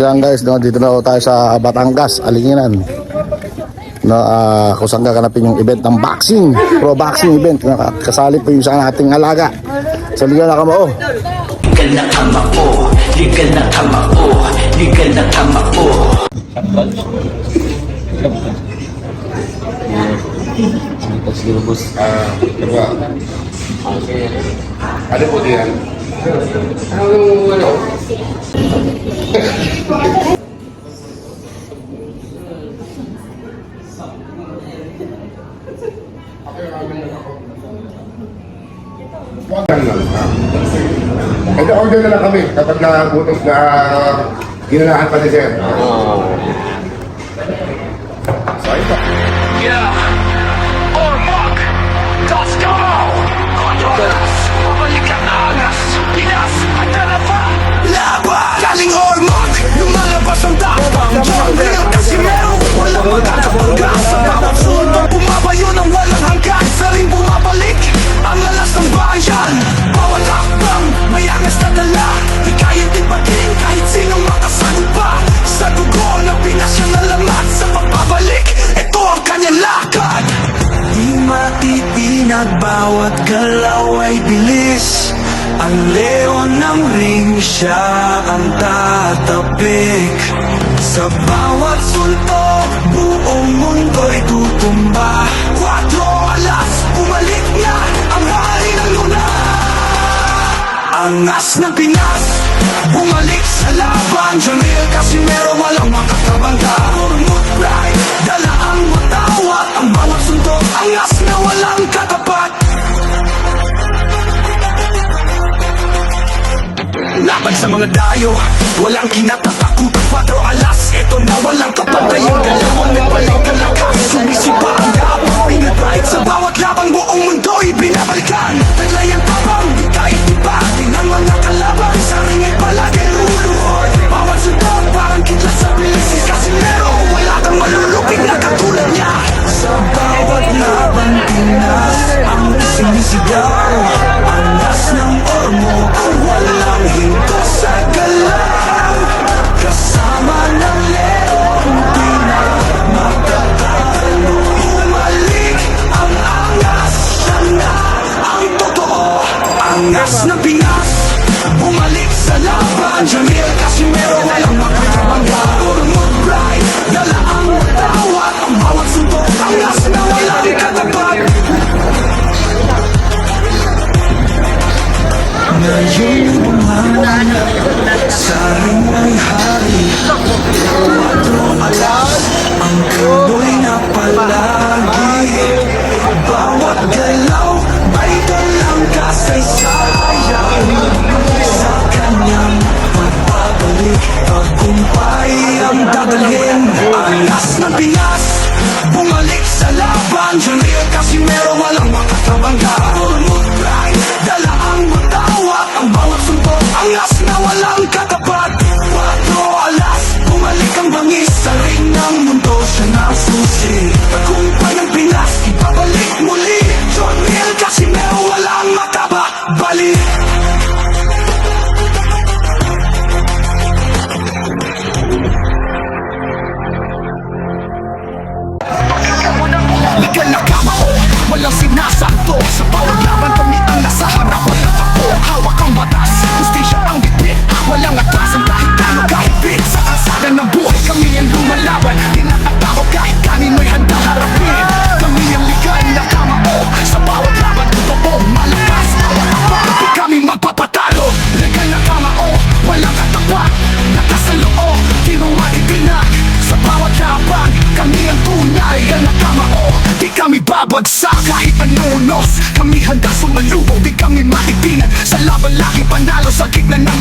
Yan guys, no, dito na ako tayo sa Batangas, Alinginan. No, ah, kung saan gaganapin yung event ng boxing, pro boxing event. No, kasali po yung sa ating alaga. Sa Liga na Kamao. Legal na kama ko, legal na kama ko, legal na kama ko. Ah, dalawa. Ano po diyan? Huwag lang lang, ha? And order na lang kami kapag nagutom na ginanahan pa ni Sir. Sorry po. Yeah! Magkakabangga Sa bawat sulong bumabayo ng walang hanggan Saling bumabalik ang lalas ng bayan Bawat hakbang may angas na dala Di kaya din patin kahit sinong makasagot pa Sa dugo ng Pinas yung nalamat Sa pagbabalik, ito ang kanyang lakad Di matitinag bawat galaw ay bilis Ang leon ng ring siya ang tatapik Sa bawat sulto, buong mundo'y tutumba. Quatro alas, bumalik na ang hari ng luna. Angas ng Pinas Bumalik sa laban. Jamil Casimero walang Laban sa mga dayo Walang kinatatakutan Patro alas Ito na walang kapatayan Dalawang nagbalik ang lakas Sumisipa ang gabang Pinatahit sa bawat labang Buong mundo'y binabalikan. Taglay ang tabang Di kahit di patin Ang mga kalaban. Sa ringay palagi luluhod Bawat suntok Parang kitlat sa bilisis Kasi meron Wala kang malulupig na katulad niya. Sa bawat laban Pinas Ang sinisigaw Angas ng Pinas Bumalik sa laban. Jamil Casimero Walang makakabangga Urmut Pride Dala ang matawat Ang bawat suntok Angas na walang katapat Ngayon bumanan Sa ring ay hari. Quatro alas Ang kuloy na palagi Bawat galaw Ay dalang kasaysayan Alas ng Pinas Bumalik sa laban. Janriel Casimero Walang makakabangga Urmut Pride Dala ang matawat Ang bawat suntok Angas na walang katapat Legal na kama ko Walang sinasanto Sa bawat laban kami ang nasa harapan ako Hawak ang batas. Justisya ang bitbit Walang atasan babagsak kahit anunos Kami handa sumalubog Di kami matitinag Sa laban lagi panalo sa gitna ng